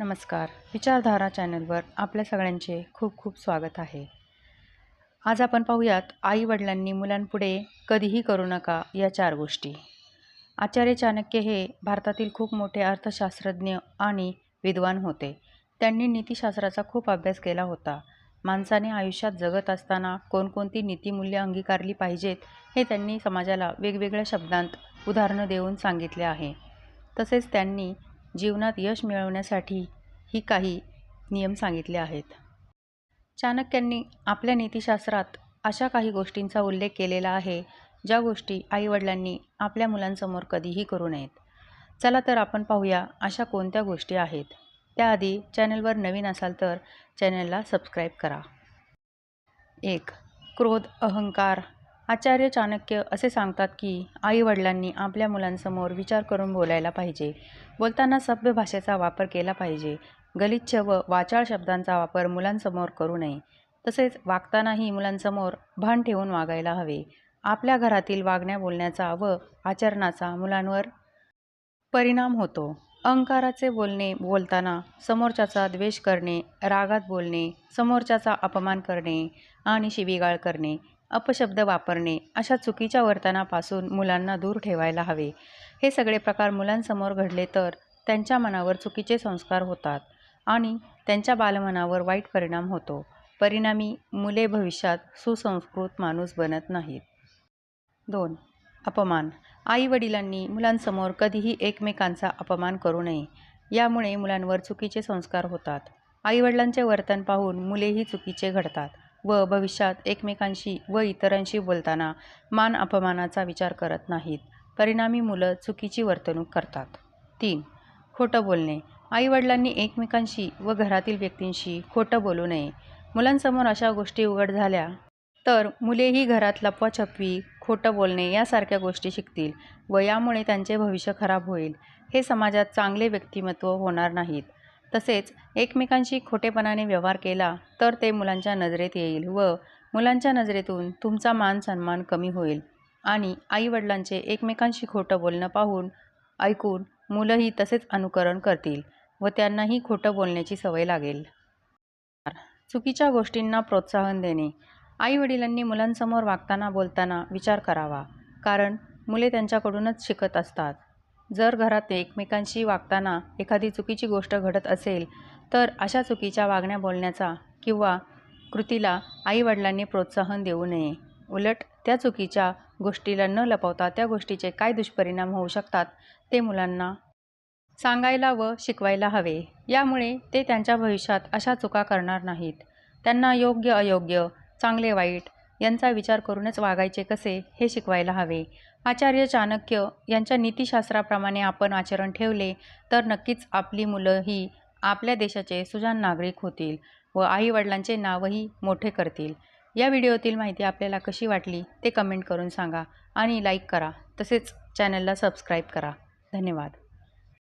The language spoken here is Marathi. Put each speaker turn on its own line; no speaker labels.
नमस्कार. विचारधारा चॅनलवर आपल्या सगळ्यांचे खूप खूप स्वागत आहे. आज आपण पाहूयात आई वडिलांनी मुलांपुढे कधीही करू नका या चार गोष्टी. आचार्य चाणक्य हे भारतातील खूप मोठे अर्थशास्त्रज्ञ आणि विद्वान होते. त्यांनी नीतिशास्त्राचा खूप अभ्यास केला होता. माणसाने आयुष्यात जगत असताना कोणकोणती नीतिमूल्य अंगीकारली पाहिजेत हे त्यांनी समाजाला वेगवेगळ्या शब्दांत उदाहरणं देऊन सांगितले आहे. तसेच त्यांनी जीवनात यश मिळवण्यासाठी ही काही नियम सांगितले आहेत. चाणक्यांनी आपल्या नीतिशास्त्रात अशा काही गोष्टींचा उल्लेख केलेला आहे ज्या गोष्टी आईवडिलांनी आपल्या मुलांसमोर कधीही करू नयेत. चला तर आपण पाहूया अशा कोणत्या गोष्टी आहेत. त्याआधी चॅनलवर नवीन असाल तर चॅनलला सबस्क्राईब करा. एक क्रोध अहंकार आचार्य चाणक्य असे सांगतात की आईवडिलांनी आपल्या मुलांसमोर विचार करून बोलायला पाहिजे. बोलताना सभ्य भाषेचा वापर केला पाहिजे. गलिच्छ व वाचाळ शब्दांचा वापर मुलांसमोर करू नये. तसेच वागतानाही मुलांसमोर भान ठेवून वागायला हवे. आपल्या घरातील वागण्या बोलण्याचा व आचरणाचा मुलांवर परिणाम होतो. अहंकाराचे बोलणे बोलताना समोरच्याचा द्वेष करणे रागात बोलणे समोरच्याचा अपमान करणे आणि शिवीगाळ करणे अपशब्द वापरणे अशा चुकीच्या वर्तनापासून मुलांना दूर ठेवायला हवे. हे सगळे प्रकार मुलांसमोर घडले तर त्यांच्या मनावर चुकीचे संस्कार होतात आणि त्यांच्या बालमनावर वाईट परिणाम होतो. परिणामी मुले भविष्यात सुसंस्कृत माणूस बनत नाहीत. दोन अपमान. आई वडिलांनी मुलांसमोर कधीही एकमेकांचा अपमान करू नये. यामुळे मुलांवर चुकीचे संस्कार होतात. आईवडिलांचे वर्तन पाहून मुलेही चुकीचे घडतात. व भविष्यात एकमेकांशी व इतरांशी बोलताना मान अपमानाचा विचार करत नाहीत. परिणामी मुलं चुकीची वर्तणूक करतात. तीन खोटं बोलणे. आईवडिलांनी एकमेकांशी व घरातील व्यक्तींशी खोटं बोलू नये. मुलांसमोर अशा गोष्टी उघड झाल्या तर मुलेही घरात लपवाछपवी खोटं बोलणे यासारख्या गोष्टी शिकतील व यामुळे त्यांचे भविष्य खराब होईल. हे समाजात चांगले व्यक्तिमत्व होणार नाहीत. तसेच एकमेकांशी खोटेपणाने व्यवहार केला तर ते मुलांच्या नजरेत येईल व मुलांच्या नजरेतून तुमचा मान सन्मान कमी होईल. आणि आईवडिलांचे एकमेकांशी खोटं बोलणं पाहून ऐकून मुलंही तसेच अनुकरण करतील व त्यांनाही खोटं बोलण्याची सवय लागेल. चुकीच्या गोष्टींना प्रोत्साहन देणे. आईवडिलांनी मुलांसमोर वागताना बोलताना विचार करावा. कारण मुले त्यांच्याकडूनच शिकत असतात. जर घरात एकमेकांशी वागताना एखादी चुकीची गोष्ट घडत असेल तर अशा चुकीच्या वागण्या बोलण्याचा किंवा कृतीला आईवडिलांनी प्रोत्साहन देऊ नये. उलट त्या चुकीच्या गोष्टीला न लपवता त्या गोष्टीचे काय दुष्परिणाम होऊ शकतात ते मुलांना सांगायला व शिकवायला हवे. यामुळे ते त्यांच्या भविष्यात अशा चुका करणार नाहीत. त्यांना योग्य अयोग्य चांगले वाईट यांचा विचार करूनच वागायचे कसे हे शिकवायला हवे. आचार्य चाणक्य यांच्या नीतिशास्त्राप्रमाणे आपण आचरण ठेवले तर नक्कीच आपली मुलं ही आपल्या देशाचे सुजाण नागरिक होतील व आईवडिलांचे नावही मोठे करतील. या व्हिडिओतील माहिती आपल्याला कशी वाटली ते कमेंट करून सांगा आणि लाईक करा. तसेच चॅनलला सबस्क्राईब करा. धन्यवाद.